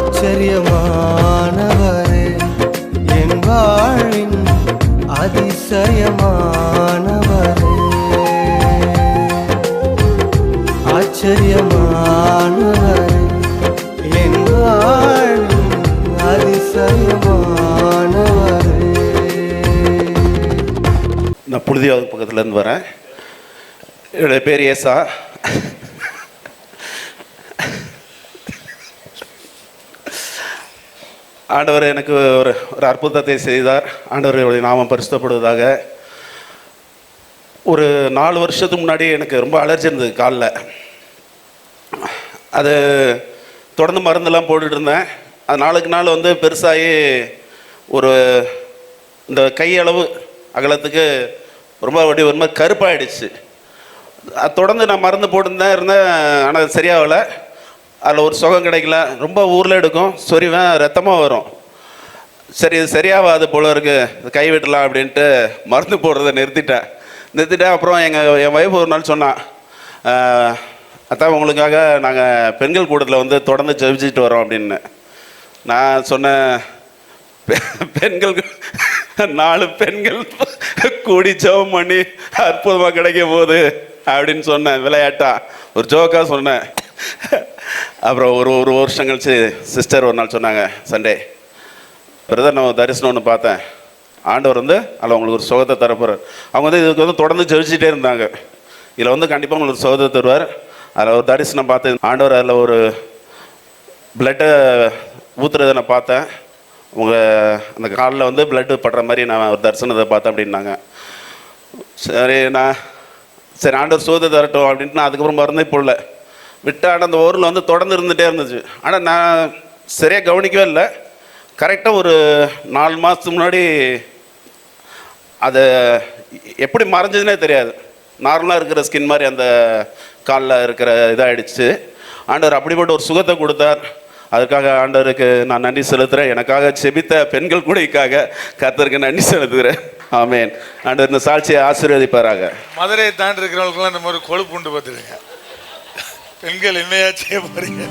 ஆச்சரியமானவரே என் வாழின் அதிசயமானவரே. ஆச்சரியமானவரே என் வாழின் அதிசயமானவரே. நான் புழுதியாவது பக்கத்துலேருந்து வரேன். என்னுடைய பேர் ஏசா. ஆண்டவர் எனக்கு ஒரு ஒரு அற்புதத்தை செய்தார். ஆண்டவருடைய நாமம் பரிசுத்தப்படுவதாக. ஒரு நாலு வருஷத்துக்கு முன்னாடி எனக்கு ரொம்ப அலர்ஜி இருந்தது காலில். அது தொடர்ந்து மருந்தெல்லாம் போட்டுட்டு இருந்தேன். அது நாளுக்கு நாள் வந்து பெருசாகி ஒரு இந்த கையளவு அகலத்துக்கு ரொம்ப அப்படி ஒரு மாதிரி கருப்பாயிடுச்சு. அது தொடர்ந்து நான் மருந்து போட்டுருந்தேன் இருந்தேன். ஆனால் அது சரியாகலை. அதில் ஒரு சுகம் கிடைக்கல. ரொம்ப ஊரில் எடுக்கும். சொரிவேன் ரத்தமாக வரும். சரி இது சரியாகாது போல இருக்குது கை விடலாம் அப்படின்ட்டு மருந்து போடுறதை நிறுத்திட்டேன். நிறுத்திட்டேன். அப்புறம் எங்கள் என் ஒய்ஃப் ஒரு நாள் சொன்னான் "ஆஹ், அதான் உங்களுக்காக நாங்கள் பெண்கள் கூட்டத்தில் வந்து தொடர்ந்து ஜெபிச்சுட்டு வரோம் அப்படின்னு. நான் சொன்னேன் பெண்கள் நாலு பெண்கள் கூடி ஜெபம் பண்ணி அற்புதமாக கிடைக்க போகுது அப்படின்னு சொன்னேன் விளையாட்டா. ஒரு ஜோக்காக சொன்னேன். அப்புறம் ஒரு ஒரு வருஷம் கழிச்சு சிஸ்டர் ஒரு நாள் சொன்னாங்க சண்டே பிரதர் நான் தரிசனம் ஒன்று பார்த்தேன். ஆண்டவர் வந்து அதில் உங்களுக்கு ஒரு சுகத்தை தரப்போகிறார் அவங்க வந்து இதுக்கு வந்து தொடர்ந்து ஜெயிச்சுட்டே இருந்தாங்க. இதில் வந்து கண்டிப்பாக உங்களுக்கு சுகத்தை தருவார். அதில் ஒரு தரிசனம் பார்த்தேன். ஆண்டவர் அதில் ஒரு பிளட்டை ஊற்றுறதை நான் பார்த்தேன். உங்கள் அந்த காலில் வந்து பிளட்டு படுற மாதிரி நான் ஒரு தரிசனத்தை பார்த்தேன் அப்படின்னாங்க. சரி நான் சரி ஆண்டவர் சோதை தரட்டும் அப்படின்ட்டு நான் அதுக்கப்புறம் மருந்தே போடல. விட்டாட அந்த ஊரில் வந்து தொடர்ந்து இருந்துகிட்டே இருந்துச்சு. ஆனால் நான் சரியாக கவனிக்கவே இல்லை. கரெக்டாக ஒரு நாலு மாதத்துக்கு முன்னாடி அது எப்படி மறைஞ்சதுனே தெரியாது. நார்மலாக இருக்கிற ஸ்கின் மாதிரி அந்த காலில் இருக்கிற இதாகிடுச்சு ஆண்டவர் அப்படிப்பட்ட ஒரு சுகத்தை கொடுத்தார். அதுக்காக ஆண்டவருக்கு நான் நன்றி செலுத்துகிறேன் எனக்காக செபித்த பெண்கள் கூடைக்காக கர்த்தருக்கு நன்றி செலுத்துகிறேன். ஆமேன். ஆண்டவர் இந்த சாட்சியை ஆசீர்வதிப்பாராக. மதுரையை தாண்டி இருக்கிறவங்களுக்குலாம் இந்த மாதிரி கொழுப்பு உண்டு பார்த்துருங்க பெண்கள் என்னையா செய்ய போறீங்க?